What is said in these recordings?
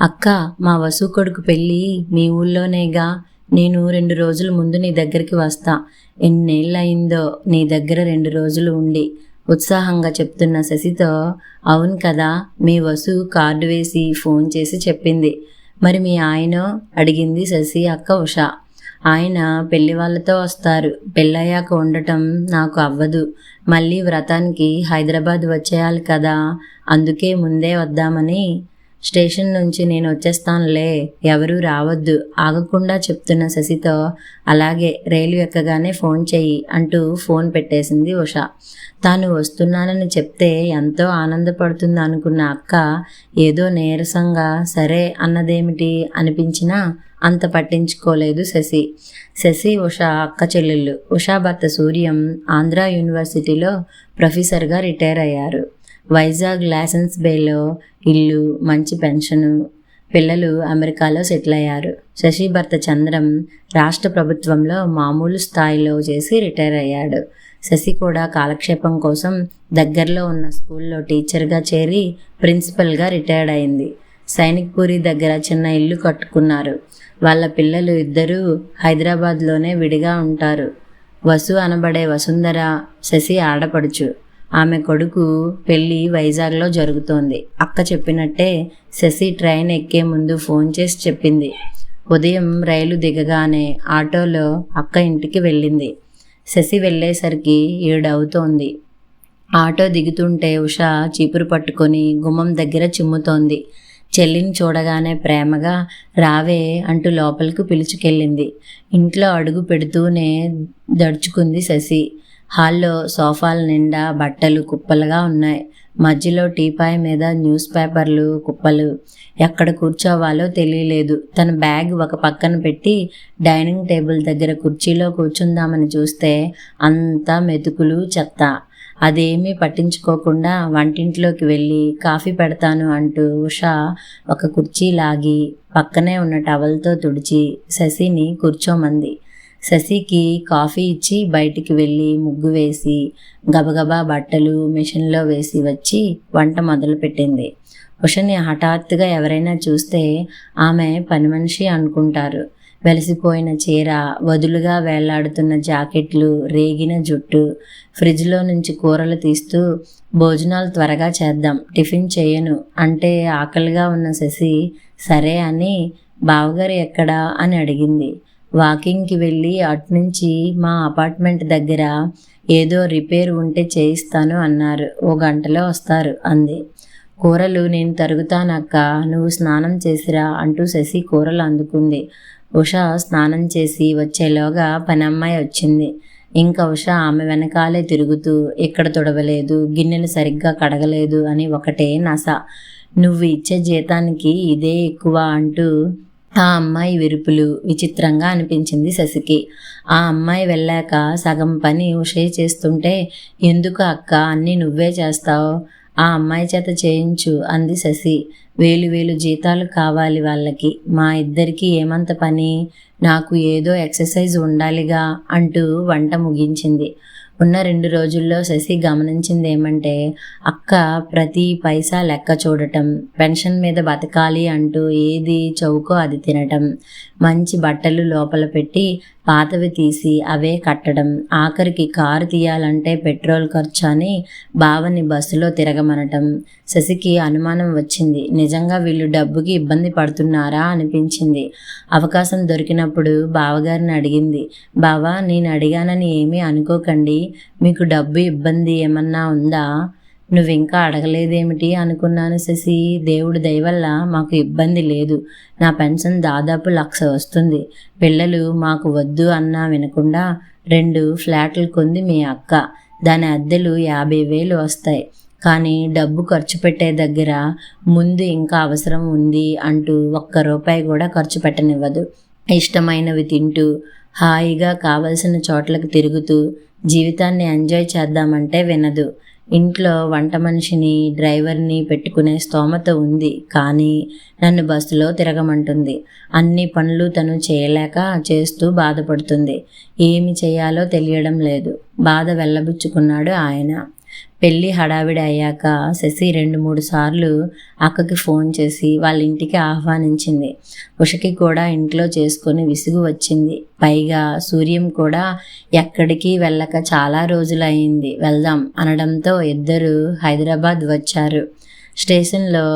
అక్క మా వసు కొడుకు పెళ్ళి మీ ఊళ్ళోనేగా. నేను రెండు రోజుల ముందు నీ దగ్గరికి వస్తా. ఎన్నేళ్ళయిందో నీ దగ్గర రెండు రోజులు ఉండి. ఉత్సాహంగా చెప్తున్న శశితో అవును కదా మీ వసు కార్డు వేసి ఫోన్ చేసి చెప్పింది. మరి మీ ఆయన? అడిగింది శశి అక్క ఉష. ఆయన పెళ్ళి వాళ్ళతో వస్తారు. పెళ్ళయ్యాక ఉండటం నాకు అవ్వదు. మళ్ళీ వ్రతానికి హైదరాబాద్ వచ్చేయాలి కదా. అందుకే ముందే వద్దామని స్టేషన్ నుంచి నేను వచ్చేస్తానులే ఎవరూ రావద్దు ఆగకుండా చెప్తున్న శశితో అలాగే రైలు ఎక్కగానే ఫోన్ చెయ్యి అంటూ ఫోన్ పెట్టేసింది ఉష. తాను వస్తున్నానని చెప్తే ఎంతో ఆనందపడుతుంది అనుకున్న అక్క ఏదో నీరసంగా సరే అన్నదేమిటి అనిపించినా అంత పట్టించుకోలేదు శశి. శశి ఉష అక్క చెల్లెళ్ళు. ఉషా భర్త సూర్యం ఆంధ్ర యూనివర్సిటీలో ప్రొఫెసర్గా రిటైర్ అయ్యారు. వైజాగ్ లైసెన్స్ బేలో ఇల్లు మంచి పెన్షను. పిల్లలు అమెరికాలో సెటిల్ అయ్యారు. శశి భర్త చంద్రం రాష్ట్ర ప్రభుత్వంలో మామూలు స్థాయిలో చేసి రిటైర్ అయ్యాడు. శశి కూడా కాలక్షేపం కోసం దగ్గరలో ఉన్న స్కూల్లో టీచర్గా చేరి ప్రిన్సిపల్గా రిటైర్డ్ అయింది. సైనిక్పూరి దగ్గర చిన్న ఇల్లు కట్టుకున్నారు. వాళ్ళ పిల్లలు ఇద్దరూ హైదరాబాద్లోనే విడిగా ఉంటారు. వసు అనబడే వసుంధర శశి ఆడపడుచు. ఆమె కొడుకు పెళ్ళి వైజాగ్లో జరుగుతోంది. అక్క చెప్పినట్టే శశి ట్రైన్ ఎక్కే ముందు ఫోన్ చేసి చెప్పింది. ఉదయం రైలు దిగగానే ఆటోలో అక్క ఇంటికి వెళ్ళింది. శశి వెళ్ళేసరికి ఏడవుతోంది. ఆటో దిగుతుంటే ఉష చీపురు పట్టుకొని గుమ్మం దగ్గర చిమ్ముతోంది. చెల్లిని చూడగానే ప్రేమగా రావే అంటూ లోపలికి పిలుచుకెళ్ళింది. ఇంట్లో అడుగు పెడుతూనే దడుచుకుంది శశి. హాల్లో సోఫాల నిండా బట్టలు కుప్పలుగా ఉన్నాయి. మధ్యలో టీపాయ్ మీద న్యూస్ పేపర్లు కుప్పలు. ఎక్కడ కూర్చోవాలో తెలియలేదు. తన బ్యాగ్ ఒక పక్కన పెట్టి డైనింగ్ టేబుల్ దగ్గర కుర్చీలో కూర్చుందామని చూస్తే అంతా మెతుకులు చెత్త. అదేమీ పట్టించుకోకుండా వంటింట్లోకి వెళ్ళి కాఫీ పెడతాను అంటూ ఉషా ఒక కుర్చీ లాగి పక్కనే ఉన్న టవల్తో తుడిచి శశిని కూర్చోమంది. శశికి కాఫీ ఇచ్చి బయటికి వెళ్ళి ముగ్గు వేసి గబగబా బట్టలు మిషన్లో వేసి వచ్చి వంట మొదలుపెట్టింది. ఉషని హఠాత్తుగా ఎవరైనా చూస్తే ఆమె పని మనిషి అనుకుంటారు. వెలిసిపోయిన చీర వదులుగా వేలాడుతున్న జాకెట్లు రేగిన జుట్టు ఫ్రిడ్జ్లో నుంచి కూరలు తీస్తూ భోజనాలు త్వరగా చేద్దాం టిఫిన్ చేయను అంటే ఆకలిగా ఉన్న శశి సరే అని బావగారు ఎక్కడా అని అడిగింది. వాకింగ్కి వెళ్ళి అటునుంచి మా అపార్ట్మెంట్ దగ్గర ఏదో రిపేర్ ఉంటే చేయిస్తాను అన్నారు. ఓ గంటలో వస్తారు అంది. కూరలు నేను తరుగుతానక్క నువ్వు స్నానం చేసిరా అంటూ శశి కూరలు అందుకుంది. ఉష స్నానం చేసి వచ్చేలోగా పనమ్మాయి వచ్చింది. ఇంకా ఉష ఆమె వెనకాలే తిరుగుతూ ఇక్కడ తుడవలేదు గిన్నెలు సరిగ్గా కడగలేదు అని ఒకటే నస. నువ్వు ఇచ్చే జీతానికి ఇదే ఎక్కువ అంటూ ఆ అమ్మాయి విరుపులు విచిత్రంగా అనిపించింది శశికి. ఆ అమ్మాయి వెళ్ళాక సగం పని ఉషే చేస్తుంటే ఎందుకు అక్క అన్నీ నువ్వే చేస్తావు? ఆ అమ్మాయి చేత చేయించు అంది శశి. వేలు వేలు జీతాలు కావాలి వాళ్ళకి. మా ఇద్దరికి ఏమంత పని? నాకు ఏదో ఎక్సర్సైజ్ ఉండాలిగా అంటూ వంట ముగించింది. ఉన్న రెండు రోజుల్లో శశి గమనించింది ఏమంటే అక్క ప్రతి పైసా లెక్క చూడటం పెన్షన్ మీద బతకాలి అంటూ ఏది చౌకో అది తినటం. మంచి బట్టలు లోపల పెట్టి పాతవి తీసి అవే కట్టడం. ఆఖరికి కారు తీయాలంటే పెట్రోల్ ఖర్చు అని బావని బస్సులో తిరగమనటం. శశికి అనుమానం వచ్చింది. నిజంగా వీళ్ళు డబ్బుకి ఇబ్బంది పడుతున్నారా అనిపించింది. అవకాశం దొరికినప్పుడు బావగారిని అడిగింది. బావా నేను అడిగానని ఏమీ అనుకోకండి. మీకు డబ్బు ఇబ్బంది ఏమన్నా ఉందా? నువ్వు ఇంకా అడగలేదేమిటి అనుకున్నాను శశి. దేవుడి దయవల్ల మాకు ఇబ్బంది లేదు. నా పెన్షన్ దాదాపు లక్ష వస్తుంది. పిల్లలు మాకు వద్దు అన్నా వినకుండా రెండు ఫ్లాట్లు కొంది మీ అక్క. దాని అద్దెలు యాభై వేలు వస్తాయి. కానీ డబ్బు ఖర్చు పెట్టే దగ్గర ముందు ఇంకా అవసరం ఉంది అంటూ ఒక్క రూపాయి కూడా ఖర్చు పెట్టనివ్వదు. ఇష్టమైనవి తింటూ హాయిగా కావలసిన చోట్లకు తిరుగుతూ జీవితాన్ని ఎంజాయ్ చేద్దామంటే వినదు. ఇంట్లో వంట మనిషిని డ్రైవర్ని పెట్టుకునే స్తోమత ఉంది. కానీ నన్ను బస్సులో తిరగమంటుంది. అన్ని పనులు తను చేయలేక చేస్తూ బాధపడుతుంది. ఏమి చేయాలో తెలియడం లేదు. బాధ వెళ్ళబుచ్చుకున్నాడు ఆయన. పెళ్ళి హడావిడి అయ్యాక శశి రెండు మూడు సార్లు అక్కకి ఫోన్ చేసి వాళ్ళ ఇంటికి ఆహ్వానించింది. ఉషకి కూడా ఇంట్లో చేసుకొని విసుగు వచ్చింది. పైగా సూర్యం కూడా ఎక్కడికి వెళ్ళక చాలా రోజులు అయింది వెళ్దాం అనడంతో ఇద్దరు హైదరాబాద్ వచ్చారు. స్టేషన్లో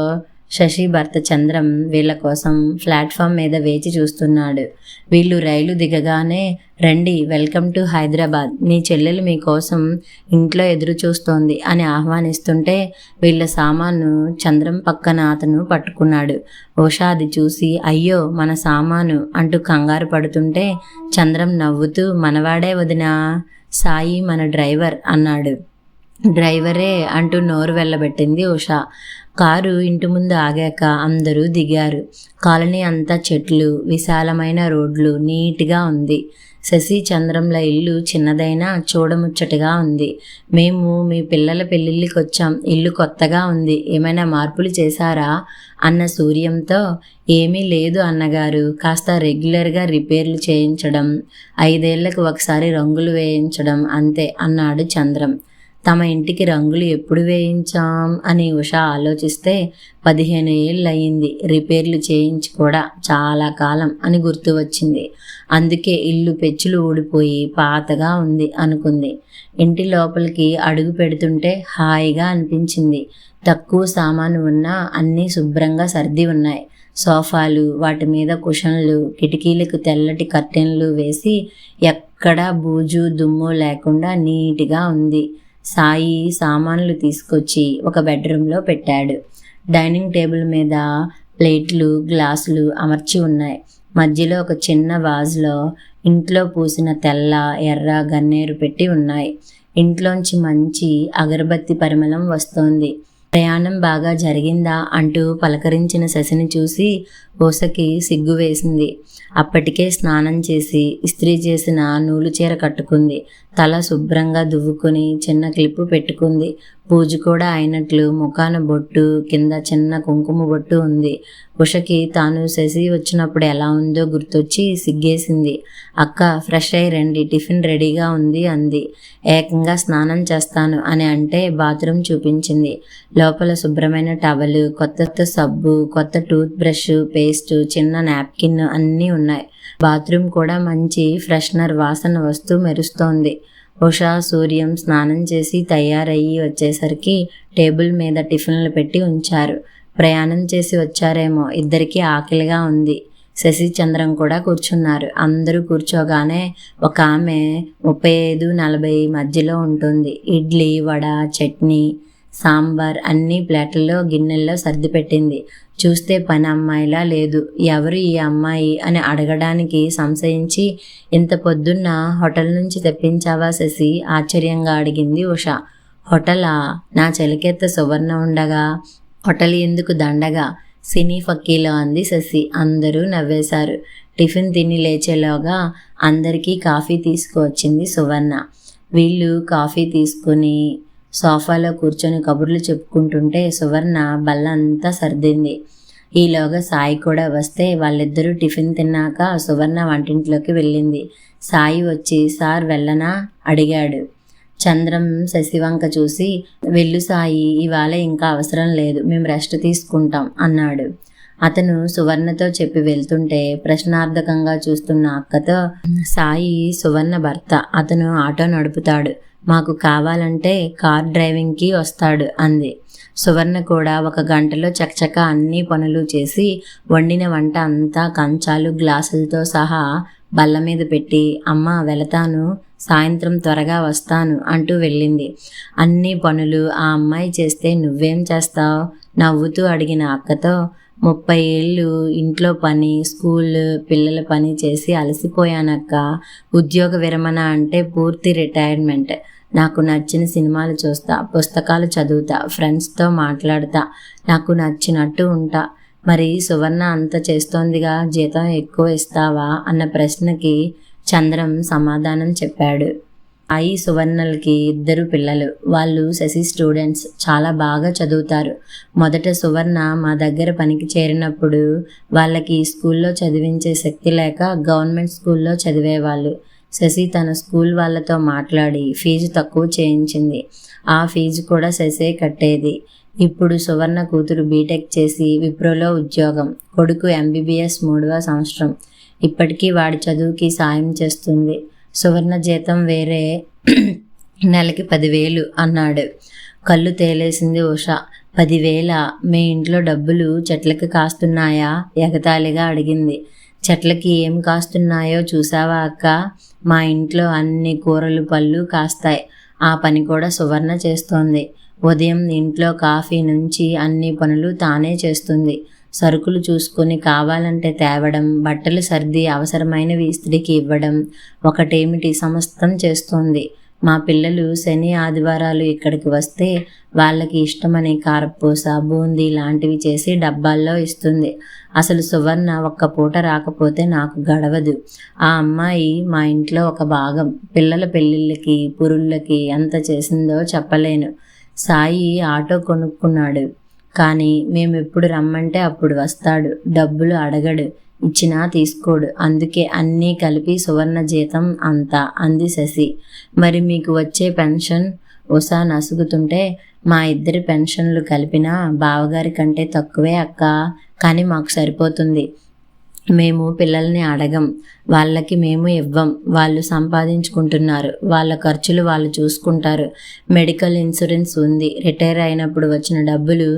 శశి భర్త చంద్రం వీళ్ళ కోసం ప్లాట్ఫామ్ మీద వేచి చూస్తున్నాడు. వీళ్ళు రైలు దిగగానే రండి వెల్కమ్ టు హైదరాబాద్. మీ చెల్లెలు మీకోసం ఇంట్లో ఎదురు చూస్తోంది అని ఆహ్వానిస్తుంటే వీళ్ళ సామాను చంద్రం పక్కన అతను పట్టుకున్నాడు. ఉషా అది చూసి అయ్యో మన సామాను అంటూ కంగారు పడుతుంటే చంద్రం నవ్వుతూ మనవాడే వదినా సాయి మన డ్రైవర్ అన్నాడు. డ్రైవరే అంటూ నోరు వెళ్ళబెట్టింది ఉషా. కారు ఇంటి ముందు ఆగాక అందరూ దిగారు. కాలనీ అంతా చెట్లు విశాలమైన రోడ్లు నీట్గా ఉంది. శశి చంద్రంల ఇల్లు చిన్నదైనా చూడముచ్చటగా ఉంది. మేము మీ పిల్లల పెళ్ళిళ్ళకి వచ్చాం ఇల్లు కొత్తగా ఉంది. ఏమైనా మార్పులు చేశారా? అన్న సూర్యంతో ఏమీ లేదు అన్నగారు. కాస్త రెగ్యులర్గా రిపేర్లు చేయించడం ఐదేళ్ళకు ఒకసారి రంగులు వేయించడం అంతే అన్నాడు చంద్రం. తమ ఇంటికి రంగులు ఎప్పుడు వేయించాం? అని ఉష ఆలోచిస్తే పదిహేను ఏళ్ళు అయింది రిపేర్లు చేయించి కూడా చాలా కాలం అని గుర్తు వచ్చింది. అందుకే ఇల్లు పెచ్చులు ఊడిపోయి పాతగా ఉంది అనుకుంది. ఇంటి లోపలికి అడుగు పెడుతుంటే హాయిగా అనిపించింది. తక్కువ సామాను ఉన్నా అన్నీ శుభ్రంగా సర్ది ఉన్నాయి. సోఫాలు వాటి మీద కుషన్లు కిటికీలకు తెల్లటి కర్టెన్లు వేసి ఎక్కడా బూజు దుమ్ము లేకుండా నీట్గా ఉంది. సాయి సామాన్లు తీసుకొచ్చి ఒక బెడ్రూమ్లో పెట్టాడు. డైనింగ్ టేబుల్ మీద ప్లేట్లు గ్లాసులు అమర్చి ఉన్నాయి. మధ్యలో ఒక చిన్న వాజ్లో ఇంట్లో పూసిన తెల్ల ఎర్ర గన్నేరు పెట్టి ఉన్నాయి. ఇంట్లోంచి మంచి అగరబత్తి పరిమళం వస్తోంది. ప్రయాణం బాగా జరిగిందా అంటూ పలకరించిన శశిని చూసి ఊసకి సిగ్గు వేసింది. అప్పటికే స్నానం చేసి ఇస్త్రీ చేసిన నూలు చీర కట్టుకుంది. తల శుభ్రంగా దువ్వుకొని చిన్న క్లిప్పు పెట్టుకుంది. పూజ కూడా అయినట్లు ముఖాన బొట్టు కింద చిన్న కుంకుమ బొట్టు ఉంది. ఉషకి తాను శశి వచ్చినప్పుడు ఎలా ఉందో గుర్తొచ్చి సిగ్గేసింది. అక్క ఫ్రెష్ అయ్యి రండి టిఫిన్ రెడీగా ఉంది అంది. ఏకంగా స్నానం చేస్తాను అని అంటే బాత్రూమ్ చూపించింది. లోపల శుభ్రమైన టవలు కొత్త సబ్బు కొత్త టూత్ బ్రష్ పేస్ట్ చిన్న నాప్కిన్ అన్నీ ఉన్నాయి. బాత్రూమ్ కూడా మంచి ఫ్రెషనర్ వాసన వస్తూ మెరుస్తోంది. ఉషా సూర్యం స్నానం చేసి తయారయ్యి వచ్చేసరికి టేబుల్ మీద టిఫిన్లు పెట్టి ఉంచారు. ప్రయాణం చేసి వచ్చారేమో ఇద్దరికీ ఆకలిగా ఉంది. శశి చంద్రం కూడా కూర్చున్నారు. అందరూ కూర్చోగానే ఒక ఆమె ముప్పై ఐదు నలభై మధ్యలో ఉంటుంది. ఇడ్లీ వడ చట్నీ సాంబార్ అన్ని ప్లేట్లలో గిన్నెల్లో సర్ది పెట్టింది. చూస్తే పని అమ్మాయిలా లేదు. ఎవరు ఈ అమ్మాయి అని అడగడానికి సంశయించి ఇంత పొద్దున్న హోటల్ నుంచి తెప్పించావా శశి? ఆశ్చర్యంగా అడిగింది ఉష. హోటలా? నా చెలికెత్త సువర్ణ ఉండగా? హోటల్ ఎందుకు దండగా? సినీ ఫక్కీలో అంది శశి. అందరూ నవ్వేశారు. టిఫిన్ తిని లేచేలోగా అందరికీ కాఫీ తీసుకువచ్చింది సువర్ణ. వీళ్ళు కాఫీ తీసుకుని సోఫాలో కూర్చొని కబుర్లు చెప్పుకుంటుంటే సువర్ణ బల్ల అంతా సర్దింది. ఈలోగా సాయి కూడా వస్తే వాళ్ళిద్దరూ టిఫిన్ తిన్నాక సువర్ణ వంటింట్లోకి వెళ్ళింది. సాయి వచ్చి సార్ వెళ్ళనా? అడిగాడు. చంద్రం శశివంక చూసి వెళ్ళు సాయి ఇవాళ ఇంకా అవసరం లేదు మేము రెస్ట్ తీసుకుంటాం అన్నాడు. అతను సువర్ణతో చెప్పి వెళ్తుంటే ప్రశ్నార్థకంగా చూస్తున్న అక్కతో సాయి సువర్ణ భర్త అతను ఆటో నడుపుతాడు. మాకు కావాలంటే కార్ డ్రైవింగ్కి వస్తాడు అంది. సువర్ణ కూడా ఒక గంటలో చకచక అన్ని పనులు చేసి వండిన వంట అంతా కంచాలు గ్లాసులతో సహా బల్ల మీద పెట్టి అమ్మ వెళతాను సాయంత్రం త్వరగా వస్తాను అంటూ వెళ్ళింది. అన్ని పనులు ఆ అమ్మాయి చేస్తే నువ్వేం చేస్తావు? నవ్వుతూ అడిగిన అక్కతో ముప్పై ఏళ్ళు ఇంట్లో పని స్కూల్ పిల్లల పని చేసి అలసిపోయానక్క. ఉద్యోగ విరమణ అంటే పూర్తి రిటైర్మెంట్. నాకు నచ్చిన సినిమాలు చూస్తా పుస్తకాలు చదువుతా ఫ్రెండ్స్తో మాట్లాడతా నాకు నచ్చినట్టు ఉంటా. మరి సువర్ణ అంత చేస్తోందిగా జీతం ఎక్కువ ఇస్తావా? అన్న ప్రశ్నకి చంద్రం సమాధానం చెప్పాడు. ఐ సువర్ణలకి ఇద్దరు పిల్లలు. వాళ్ళు శశి స్టూడెంట్స్. చాలా బాగా చదువుతారు. మొదట సువర్ణ మా దగ్గర పనికి చేరినప్పుడు వాళ్ళకి స్కూల్లో చదివించే శక్తి లేక గవర్నమెంట్ స్కూల్లో చదివేవాళ్ళు. శశి తన స్కూల్ వాళ్ళతో మాట్లాడి ఫీజు తక్కువ చేయించింది. ఆ ఫీజు కూడా శశే కట్టేది. ఇప్పుడు సువర్ణ కూతురు బీటెక్ చేసి విప్రోలో ఉద్యోగం. కొడుకు ఎంబీబీఎస్ మూడవ సంవత్సరం. ఇప్పటికీ వాడి చదువుకి సాయం చేస్తుంది. సువర్ణ జీతం వేరే నెలకి పదివేలు అన్నాడు. కళ్ళు తేలేసింది ఉష. పదివేల మీ ఇంట్లో డబ్బులు చెట్లకి కాస్తున్నాయా? ఎగతాళిగా అడిగింది. చెట్లకి ఏం కాస్తున్నాయో చూసావా అక్క? మా ఇంట్లో అన్ని కూరలు పళ్ళు కాస్తాయి. ఆ పని కూడా సువర్ణ చేస్తోంది. ఉదయం ఇంట్లో కాఫీ నుంచి అన్ని పనులు తానే చేస్తుంది. సరుకులు చూసుకొని కావాలంటే తేవడం బట్టలు సర్ది అవసరమైనవి ఇస్త్రీకి ఇవ్వడం ఒకటేమిటి సమస్తం చేస్తోంది. మా పిల్లలు శని ఆదివారాలు ఇక్కడికి వస్తే వాళ్ళకి ఇష్టమని కారపూస బూందీ లాంటివి చేసి డబ్బాల్లో ఇస్తుంది. అసలు సువర్ణ ఒక్క పూట రాకపోతే నాకు గడవదు. ఆ అమ్మాయి మా ఇంట్లో ఒక భాగం. పిల్లల పెళ్ళిళ్ళకి పురుళ్ళకి ఎంత చేసిందో చెప్పలేను. సాయి ఆటో కొనుక్కున్నాడు. కానీ మేము ఎప్పుడు రమ్మంటే అప్పుడు వస్తాడు డబ్బులు అడగడు ఇచ్చినా తీసుకోడు. అందుకే అన్నీ కలిపి సువర్ణ జీతం అంతా అంది శశి. మరి మీకు వచ్చే పెన్షన్? ఉషా నసుగుతుంటే మా ఇద్దరి పెన్షన్లు కలిపినా బావగారి కంటే తక్కువే అక్క కానీ మాకు సరిపోతుంది. మేము పిల్లల్ని అడగం. వాళ్ళకి మేము ఇవ్వం. వాళ్ళు సంపాదించుకుంటున్నారు. వాళ్ళ ఖర్చులు వాళ్ళు చూసుకుంటారు. మెడికల్ ఇన్సూరెన్స్ ఉంది. రిటైర్ అయినప్పుడు వచ్చిన డబ్బులు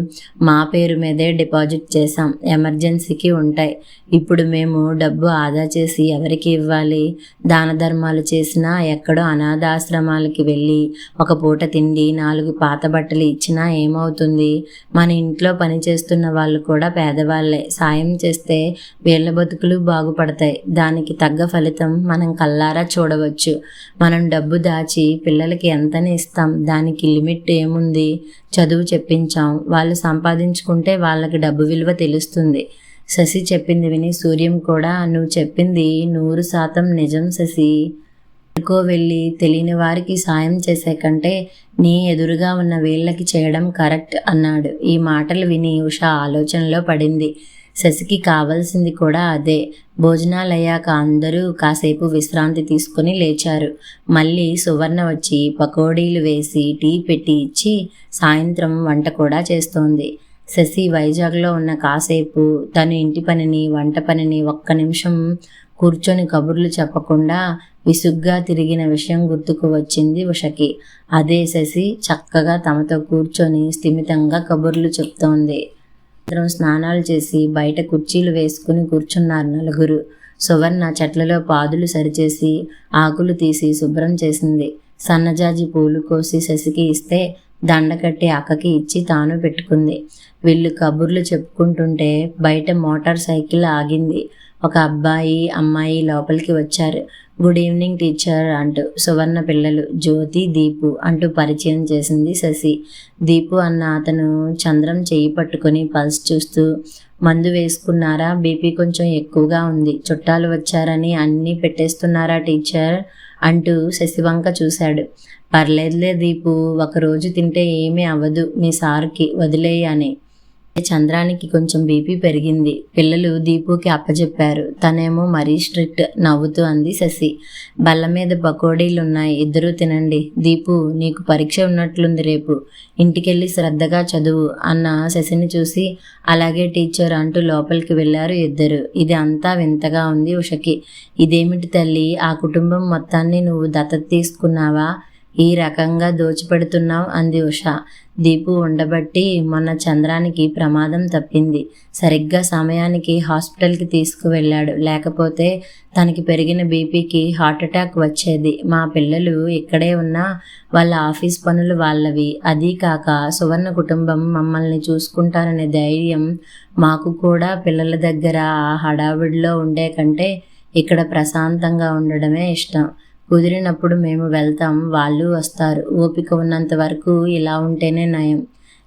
మా పేరు మీదే డిపాజిట్ చేశాం. ఎమర్జెన్సీకి ఉంటాయి. ఇప్పుడు మేము డబ్బు ఆదా చేసి ఎవరికి ఇవ్వాలి? దాన ధర్మాలు చేసినా ఎక్కడో అనాథాశ్రమాలకి వెళ్ళి ఒక పూట తిండి నాలుగు పాత బట్టలు ఇచ్చినా ఏమవుతుంది? మన ఇంట్లో పని చేస్తున్న వాళ్ళు కూడా పేదవాళ్ళే సాయం చేస్తే వీళ్ళ బతుకులు బాగుపడతాయి. దానికి తగ్గ ఫలితం మనం కల్లారా చూడవచ్చు. మనం డబ్బు దాచి పిల్లలకి ఎంతని ఇస్తాం? దానికి లిమిట్ ఏముంది? చదువు చెప్పించాం. వాళ్ళు సంపాదించుకుంటే వాళ్ళకి డబ్బు విలువ తెలుస్తుంది. శశి చెప్పింది విని సూర్యం కూడా నువ్వు చెప్పింది నూరు శాతం నిజం శశి. ఎక్కడికో వెళ్ళి తెలియని వారికి సాయం చేసే కంటే నీ ఎదురుగా ఉన్న వీళ్ళకి చేయడం కరెక్ట్ అన్నాడు. ఈ మాటలు విని ఉష ఆలోచనలో పడింది. శశికి కావాల్సింది కూడా అదే. భోజనాలు అయ్యాక అందరూ కాసేపు విశ్రాంతి తీసుకుని లేచారు. మళ్ళీ సువర్ణ వచ్చి పకోడీలు వేసి టీ పెట్టి ఇచ్చి సాయంత్రం వంట కూడా చేస్తోంది. శశి వైజాగ్లో ఉన్న కాసేపు తను ఇంటి పనిని వంట పనిని ఒక్క నిమిషం కూర్చొని కబుర్లు చెప్పకుండా విసుగ్గా తిరిగిన విషయం గుర్తుకు వచ్చింది ఉషకి. అదే శశి చక్కగా తమతో కూర్చొని స్థిమితంగా కబుర్లు చెప్తోంది. సాయంత్రం స్నానాలు చేసి బయట కుర్చీలు వేసుకుని కూర్చున్నారు నలుగురు. సువర్ణ చెట్లలో పాదులు సరిచేసి ఆకులు తీసి శుభ్రం చేసింది. సన్నజాజి పూలు కోసి శశికి ఇస్తే దండ కట్టి అక్కకి ఇచ్చి తాను పెట్టుకుంది. వీళ్ళు కబుర్లు చెప్పుకుంటుంటే బయట మోటార్ సైకిల్ ఆగింది. ఒక అబ్బాయి అమ్మాయి లోపలికి వచ్చారు. గుడ్ ఈవినింగ్ టీచర్ అంటూ సువర్ణ పిల్లలు జ్యోతి దీపు అంటూ పరిచయం చేసింది శశి. దీపు అన్న అతను చంద్రం చేయి పట్టుకొని పల్స్ చూస్తూ మందు వేసుకున్నారా? బీపీ కొంచెం ఎక్కువగా ఉంది. చుట్టాలు వచ్చారని అన్నీ పెట్టేస్తున్నారా టీచర్? అంటూ శశివంక చూశాడు. పర్లేదులే దీపు ఒకరోజు తింటే ఏమీ అవ్వదు. మీ సార్కి వదిలేయని చంద్రానికి కొంచెం బీపీ పెరిగింది. పిల్లలు దీపుకి అప్పచెప్పారు తనేమో మరీ స్ట్రిక్ట్ నవ్వుతూ అంది శశి. బల్ల మీద పకోడీలు ఉన్నాయి ఇద్దరూ తినండి. దీపు నీకు పరీక్ష ఉన్నట్లుంది రేపు. ఇంటికెళ్ళి శ్రద్ధగా చదువు అన్న శశిని చూసి అలాగే టీచర్ అంటూ లోపలికి వెళ్ళారు ఇద్దరు. ఇది అంతా వింతగా ఉంది ఉషకి. ఇదేమిటి తల్లి? ఆ కుటుంబం మొత్తాన్ని నువ్వు దత్తత తీసుకున్నావా? ఈ రకంగా దోచిపెడుతున్నావు అంది ఉష. దీపు ఉండబట్టి మొన్న చంద్రానికి ప్రమాదం తప్పింది. సరిగ్గా సమయానికి హాస్పిటల్కి తీసుకువెళ్ళాడు. లేకపోతే తనకి పెరిగిన బీపీకి హార్ట్ అటాక్ వచ్చేది. మా పిల్లలు ఇక్కడే ఉన్నా వాళ్ళ ఆఫీస్ పనులు వాళ్ళవి. అదీ కాక సువర్ణ కుటుంబం మమ్మల్ని చూసుకుంటారనే ధైర్యం మాకు కూడా పిల్లల దగ్గర ఆ హడావిడిలో ఉండే కంటే ఇక్కడ ప్రశాంతంగా ఉండడమే ఇష్టం. కుదిరినప్పుడు మేము వెళ్తాం వాళ్ళు వస్తారు. ఓపిక ఉన్నంత వరకు ఇలా ఉంటేనే నయం.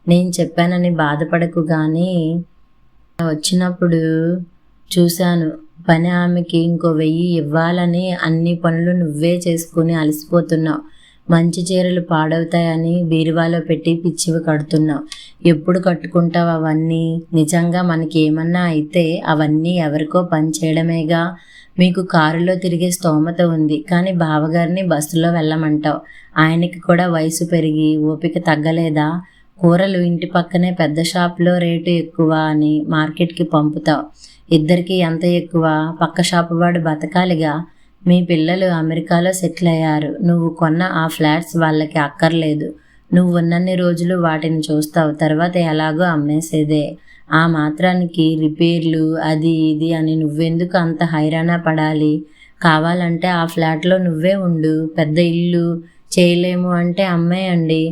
నేను చెప్పానని బాధపడకు కానీ వచ్చినప్పుడు చూశాను. పని ఆమెకి ఇంకో వెయ్యి ఇవ్వాలని అన్ని పనులు నువ్వే చేసుకుని అలసిపోతున్నావు. మంచి చీరలు పాడవుతాయని బీరువాలో పెట్టి పిచ్చివి కడుతున్నావు. ఎప్పుడు కట్టుకుంటావు అవన్నీ? నిజంగా మనకి ఏమన్నా అయితే అవన్నీ ఎవరికో పని చేయడమేగా? మీకు కారులో తిరిగే స్తోమత ఉంది కానీ బావగారిని బస్సులో వెళ్ళమంటావు. ఆయనకి కూడా వయసు పెరిగి ఓపిక తగ్గలేదా? కూరలు ఇంటి పక్కనే పెద్ద షాప్లో రేటు ఎక్కువ అని మార్కెట్కి పంపుతావు. ఇద్దరికి ఎంత ఎక్కువ? పక్క షాపు వాడు బతకాలిగా. మీ పిల్లలు అమెరికాలో సెటిల్ అయ్యారు. నువ్వు కొన్న ఆ ఫ్లాట్స్ వాళ్ళకి అక్కర్లేదు. నువ్వు ఉన్నన్ని రోజులు వాటిని చూస్తావు. తర్వాత ఎలాగో అమ్మేసేదే. ఆ మాత్రానికి రిపేర్లు అది ఇది అని నువ్వెందుకు అంత హైరాణ పడాలి? కావాలంటే ఆ ఫ్లాట్లో నువ్వే ఉండు. పెద్ద ఇల్లు చేయలేము అంటే అమ్మేయండి.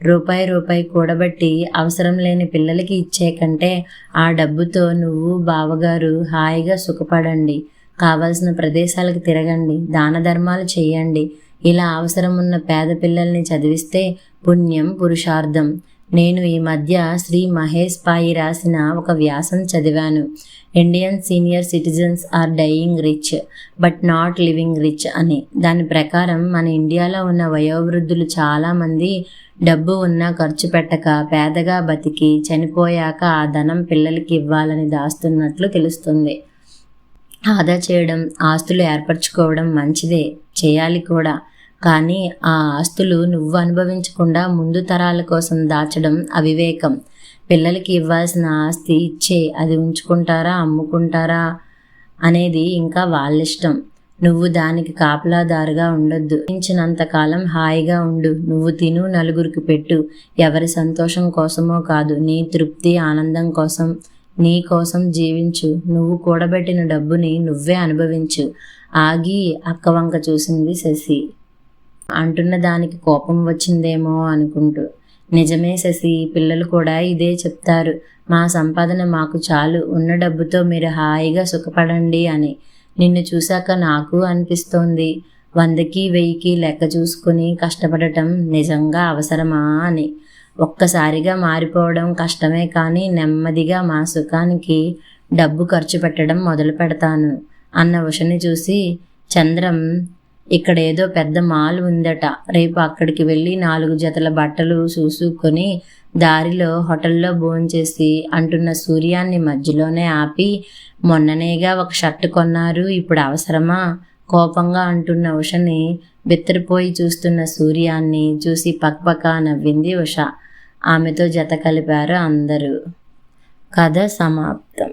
రూపాయి రూపాయి కూడబట్టి అవసరం లేని పిల్లలకి ఇచ్చే కంటే ఆ డబ్బుతో నువ్వు బావగారు హాయిగా సుఖపడండి. కావలసిన ప్రదేశాలకు తిరగండి దాన ధర్మాలు చేయండి. ఇలా అవసరం ఉన్న పేద పిల్లల్ని చదివిస్తే పుణ్యం పురుషార్థం. నేను ఈ మధ్య శ్రీ మహేష్ పాయి రాసిన ఒక వ్యాసం చదివాను. Indian senior citizens are dying rich but not living rich అని. దాని ప్రకారం మన ఇండియాలో ఉన్న వయోవృద్ధులు చాలామంది డబ్బు ఉన్నా ఖర్చు పెట్టక పేదగా బతికి చనిపోయాక ఆ ధనం పిల్లలకి ఇవ్వాలని దాస్తున్నట్లు తెలుస్తుంది. ఆదా చేయడం ఆస్తులు ఏర్పరచుకోవడం మంచిదే. చేయాలి కూడా. కానీ ఆ ఆస్తులు నువ్వు అనుభవించకుండా ముందు తరాల కోసం దాచడం అవివేకం. పిల్లలకి ఇవ్వాల్సిన ఆస్తి ఇచ్చే అది ఉంచుకుంటారా అమ్ముకుంటారా అనేది ఇంకా వాళ్ళ ఇష్టం నువ్వు దానికి కాపలాదారుగా ఉండొద్దు. కాలం హాయిగా ఉండు. నువ్వు తిను నలుగురికి పెట్టు. ఎవరి సంతోషం కోసమో కాదు. నీ తృప్తి ఆనందం కోసం నీ కోసం జీవించు. నువ్వు కూడబెట్టిన డబ్బుని నువ్వే అనుభవించు. ఆగి అక్క వంక చూసింది శశి. అంటున్న దానికి కోపం వచ్చిందేమో అనుకుంటూ. నిజమే శశి పిల్లలు కూడా ఇదే చెప్తారు. మా సంపాదన మాకు చాలు. ఉన్న డబ్బుతో మీరు హాయిగా సుఖపడండి అని. నిన్ను చూశాక నాకు అనిపిస్తోంది. వందకి వెయ్యికి లెక్క చూసుకుని కష్టపడటం నిజంగా అవసరమా అని. ఒక్కసారిగా మారిపోవడం కష్టమే కానీ నెమ్మదిగా మా సుఖానికి డబ్బు ఖర్చు పెట్టడం మొదలు పెడతాను అన్న ఉషని చూసి చంద్రం ఇక్కడ ఏదో పెద్ద మాల్ ఉందట. రేపు అక్కడికి వెళ్ళి నాలుగు జతల బట్టలు చూసుకొని దారిలో హోటల్లో భోంచేసి అంటున్న సూర్యాన్ని మధ్యలోనే ఆపి మొన్ననేగా ఒక షర్ట్ కొన్నారు ఇప్పుడు అవసరమా కోపంగా అంటున్న ఉషని బిత్తరిపోయి చూస్తున్న సూర్యాన్ని చూసి పక్పక నవ్వింది ఉష. ఆమెతో జత కలిపారు అందరూ. కథ సమాప్తం.